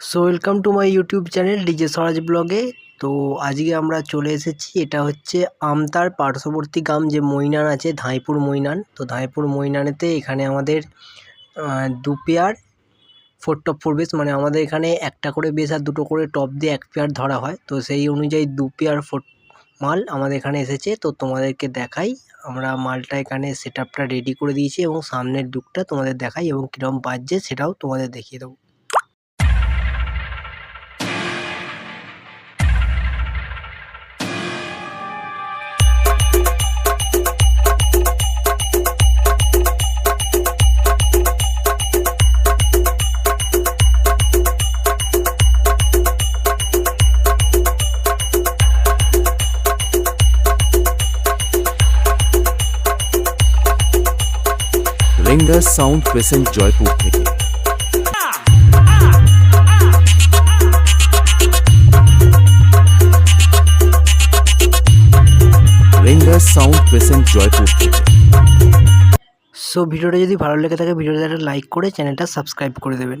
So welcome to my YouTube channel DJ Swaraj ব্লগে তো, আজকে আমরা চলে এসেছি, এটা হচ্ছে আমতার পার্শ্ববর্তী গ্রাম যে মৈনান আছে, ধাঁইপুর মৈনান। তো, ধাঁইপুর মৈনানেতে এখানে আমাদের দু pair four top four base মানে আমাদের এখানে একটা করে বেস আর দুটো করে টপ দিয়ে এক পেয়ার ধরা হয়। তো, সেই অনুযায়ী দু পেয়ার ফোর মাল আমাদের এখানে এসেছে। তো, তোমাদেরকে দেখাই, আমরা মালটা এখানে সেট রেডি করে দিয়েছি এবং সামনের লুকটা তোমাদের দেখাই এবং কীরকম বাজছে সেটাও তোমাদের দেখিয়ে দেবো। রেঙ্গার সাউন্ড পেসেন্ট জয়পুর থেকে। রেঙ্গার সাউন্ড পেসেন্ট জয়পুর থেকে। সো ভিডিওটা যদি ভালো লেগে থাকে ভিডিওটা একটা লাইক করে চ্যানেলটা সাবস্ক্রাইব করে দেবেন।